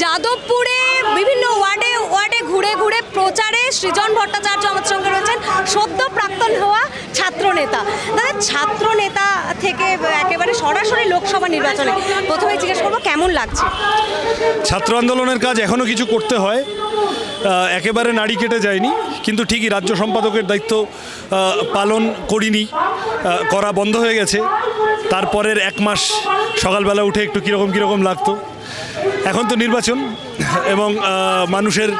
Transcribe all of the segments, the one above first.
যাদবপুরে বিভিন্ন ওয়ার্ডে ওয়ার্ডে ঘুরে ঘুরে প্রচারে সৃজন ভট্টাচার্য আমার সঙ্গে রয়েছেন সদ্য প্রাক্তন হওয়া ছাত্রনেতা। দাদা ছাত্র থেকে একেবারে সরাসরি লোকসভা নির্বাচনে প্রথমে জিজ্ঞেস করব, কেমন লাগছে? ছাত্র আন্দোলনের কাজ এখনও কিছু করতে হয়। একেবারে নাড়ি কেটে যায়নি, কিন্তু ঠিকই রাজ্য সম্পাদকের দায়িত্ব পালন করিনি। করা বন্ধ হয়ে গেছে। তারপরের এক মাস সকালবেলা উঠে একটু কীরকম কীরকম লাগতো। এখন তো নির্বাচন এবং মানুষের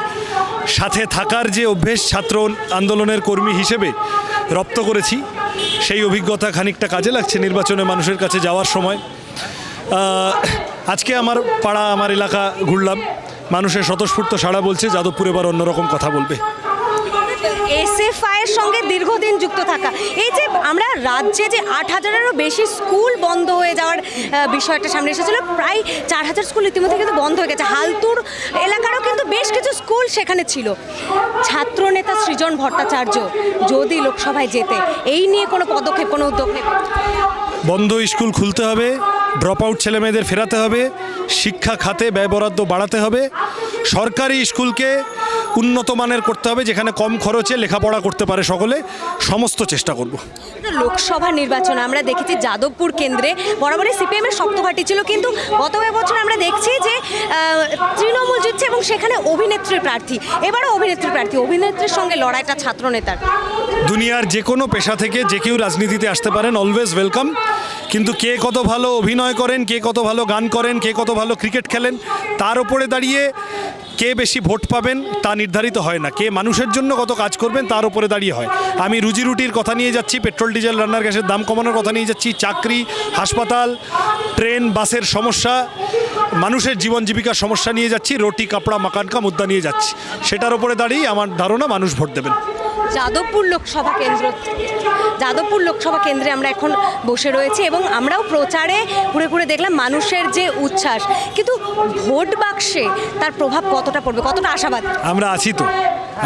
সাথে থাকার যে অভ্যেস ছাত্র আন্দোলনের কর্মী হিসেবে রপ্ত করেছি, সেই অভিজ্ঞতা খানিকটা কাজে লাগছে নির্বাচনে মানুষের কাছে যাওয়ার সময়। আজকে আমার পাড়া, আমার এলাকা ঘুরলাম। মানুষের স্বতঃস্ফূর্ত সাড়া বলছে, যাদবপুর এবার অন্যরকম কথা বলবে। এসএফআই এর সঙ্গে দীর্ঘদিন যুক্ত থাকা। এই যে আমরা রাজ্যে যে আট হাজারেরও বেশি স্কুল বন্ধ হয়ে যাওয়ার বিষয়টা সামনে এসেছিল, প্রায় চার হাজার স্কুল ইতিমধ্যে কিন্তু বন্ধ হয়ে গেছে। হালতুর এলাকারও কিন্তু বেশ কিছু স্কুল সেখানে ছিল। ছাত্রনেতা সৃজন ভট্টাচার্য, যদি লোকসভায় যেতে, এই নিয়ে কোনো পদক্ষেপ, কোনো উদ্যোগ বন্ধ স্কুল খুলতে হবে ড্রপ আউট ছেলেমেয়েদের ফেরাতে হবে, শিক্ষা খাতে ব্যয় বরাদ্দ বাড়াতে হবে, সরকারি স্কুলকে উন্নত মানের করতে হবে যেখানে কম খরচে লেখাপড়া করতে পারে সকলে সমস্ত চেষ্টা করব। লোকসভা নির্বাচনে আমরা দেখেছি যাদবপুর কেন্দ্রে বরাবরই সিপিএমের শক্তঘাটি ছিল কিন্তু গত বছর আমরা দেখছি যে তৃণমূল জিতছে এবং সেখানে অভিনেত্রী প্রার্থী এবারও অভিনেত্রী প্রার্থী অভিনেত্রীর সঙ্গে লড়াইটা ছাত্রনেতার। দুনিয়ার যে কোনো পেশা থেকে যে কেউ রাজনীতিতে আসতে পারেন অলওয়েজ ওয়েলকাম কিন্তু কে কত ভালো অভিনয় করেন কে কত ভালো গান করেন কে কত ভালো ক্রিকেট খেলেন তার উপরে দাঁড়িয়ে কে বেশি ভোট পাবেন তা নির্ধারিত হয় না। কে মানুষের জন্য কত কাজ করবেন তার উপরে দাঁড়িয়ে হয়। আমি রুজি রুটির কথা নিয়ে যাচ্ছি, পেট্রোল, ডিজেল, রান্নার গ্যাসের দাম কমানোর কথা নিয়ে যাচ্ছি, চাকরি, হাসপাতাল, ট্রেন, বাসের সমস্যা, মানুষের জীবন জীবিকার সমস্যা নিয়ে যাচ্ছি, রুটি, কাপড়া মাকানকা মুদ্রা নিয়ে যাচ্ছি। সেটার উপরে দাঁড়িয়ে আমার ধারণা, মানুষ ভোট দেবেন। যাদবপুর লোকসভা কেন্দ্র যাদবপুর লোকসভা কেন্দ্রে আমরা এখন বসে রয়েছি এবং আমরাও প্রচারে ঘুরে ঘুরে দেখলাম মানুষের যে উচ্ছ্বাস। কিন্তু ভোট বাক্সে তার প্রভাব কতটা পড়বে? কতটা আশাবাদ? আমরা আছি তো।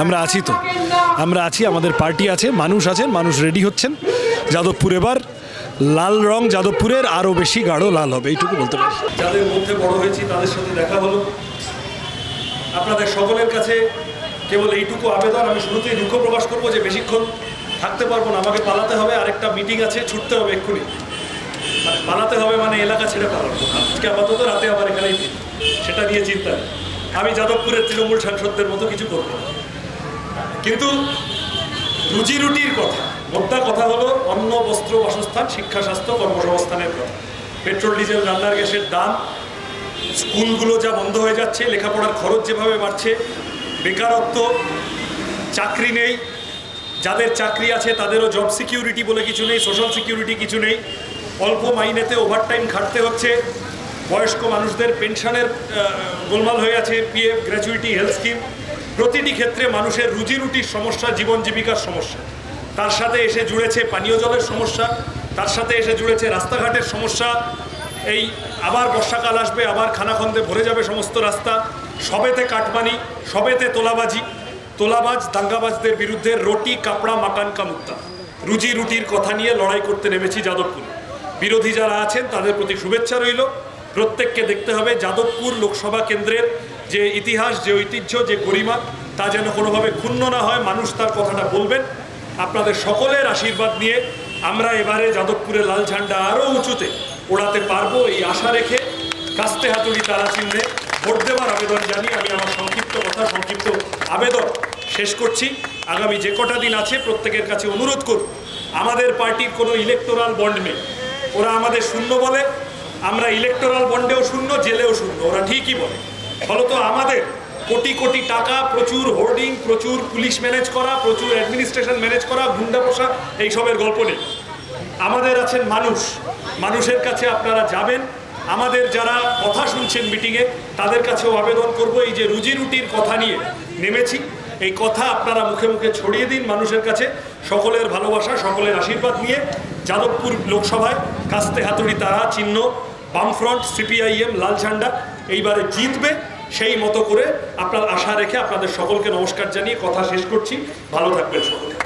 আমরা আছি তো। আমরা আছি আমাদের পার্টি আছে মানুষ আছেন মানুষ রেডি হচ্ছেন। যাদবপুর এবার লাল রং যাদবপুরের আরও বেশি গাঢ় লাল হবে এইটুকু বলতে পারি। যাদের মধ্যে বড় হয়েছি তাদের সাথে দেখা হলো। আপনাদের সকলের কাছে কেবল এইটুকু আবেদন, আমি শুরুতেই দুঃখ প্রকাশ করব যে বেশিক্ষণ থাকতে পারব না, আমাকে পালাতে হবে, আরেকটা মিটিং আছে, ছুটতে হবে এক্ষুনি। মানে পালাতে হবে মানে এলাকা ছেড়ে পালাবো আজকে আপাতত রাতে আবার এখানেই। সেটা নিয়ে চিন্তা আমি যাদবপুরের তৃণমূল সাংসদদের মতো কিছু করব কিন্তু রুজি রুটির কথা, মোদ্দা কথা হলো অন্ন, বস্ত্র, বাসস্থান, শিক্ষা, স্বাস্থ্য, কর্মসংস্থানের কথা। পেট্রোল, ডিজেল, রান্নার গ্যাসের দাম, স্কুলগুলো যা বন্ধ হয়ে যাচ্ছে, লেখাপড়ার খরচ যেভাবে বাড়ছে বেকারত্ব, চাকরি নেই। যাদের চাকরি আছে তাদেরও জব সিকিউরিটি বলে কিছু নেই সোশ্যাল সিকিউরিটি কিছু নেই। অল্প মাইনেতে ওভারটাইম খাটতে হচ্ছে। বয়স্ক মানুষদের পেনশনের গোলমাল হয়ে আছে পিএফ গ্র্যাচুইটি হেলথ স্কিম প্রতিটি ক্ষেত্রে মানুষের রুজি রুটির সমস্যা, জীবন জীবিকার সমস্যা। তার সাথে এসে জুড়েছে পানীয় জলের সমস্যা, তার সাথে এসে জুড়েছে রাস্তাঘাটের সমস্যা এই আবার বর্ষাকাল আসবে, আবার খানাখন্দে ভরে যাবে সমস্ত রাস্তা। সবেতে কাটমানি, সবেতে তোলাবাজি। তোলাবাজ, দাঙ্গাবাজদের বিরুদ্ধে রুটি, কাপড়া মাকান কামুক্তা। রুজি রুটির কথা নিয়ে লড়াই করতে নেমেছি যাদবপুর। বিরোধী যারা আছেন, তাদের প্রতি শুভেচ্ছা রইল। প্রত্যেককে দেখতে হবে, যাদবপুর লোকসভা কেন্দ্রের যে ইতিহাস, যে ঐতিহ্য, যে গরিমা, তা যেন কোনোভাবে ক্ষুণ্ণ না হয়, মানুষ তার কথাটা বলবেন। আপনাদের সকলের আশীর্বাদ নিয়ে আমরা এবারে যাদবপুরের লাল ঝান্ডা আরও উঁচুতে ওড়াতে পারব এই আশা রেখে কাস্তে হাতুড়ি তারা চিহ্নে ভোট দেওয়ার আবেদন জানিয়ে আমি আমার সংক্ষিপ্ত কথা, সংক্ষিপ্ত আবেদন শেষ করছি। আগামী যে কটা দিন আছে প্রত্যেকের কাছে অনুরোধ করব, আমাদের পার্টির কোনো ইলেকটোরাল বন্ড নেই। ওরা আমাদের শূন্য বলে, আমরা ইলেকটোরাল বন্ডেও শূন্য, জেলেও শূন্য, ওরা ঠিকই বলে। ফলত আমাদের কোটি কোটি টাকা প্রচুর হোর্ডিং প্রচুর পুলিশ ম্যানেজ করা, প্রচুর অ্যাডমিনিস্ট্রেশন ম্যানেজ করা, গুন্ডা পোষা, এইসবের গল্প নেই। আমাদের আছেন মানুষ মানুষের কাছে আপনারা যাবেন। আমাদের যারা কথা শুনছেন মিটিংয়ে, তাদের কাছেও আবেদন করব এই যে রুজি রুটির কথা নিয়ে নেমেছি। এই কথা আপনারা মুখে মুখে ছড়িয়ে দিন মানুষের কাছে। সকলের ভালোবাসা, সকলের আশীর্বাদ নিয়ে যাদবপুর লোকসভায় কাস্তে হাতুড়ি তারা চিহ্ন, বামফ্রন্ট, সিপিআইএম, লাল ঝান্ডা এইবারে জিতবে। সেই মতো করে আপনার আশা রেখে আপনাদের সকলকে নমস্কার জানিয়ে কথা শেষ করছি। ভালো থাকবেন সকলে।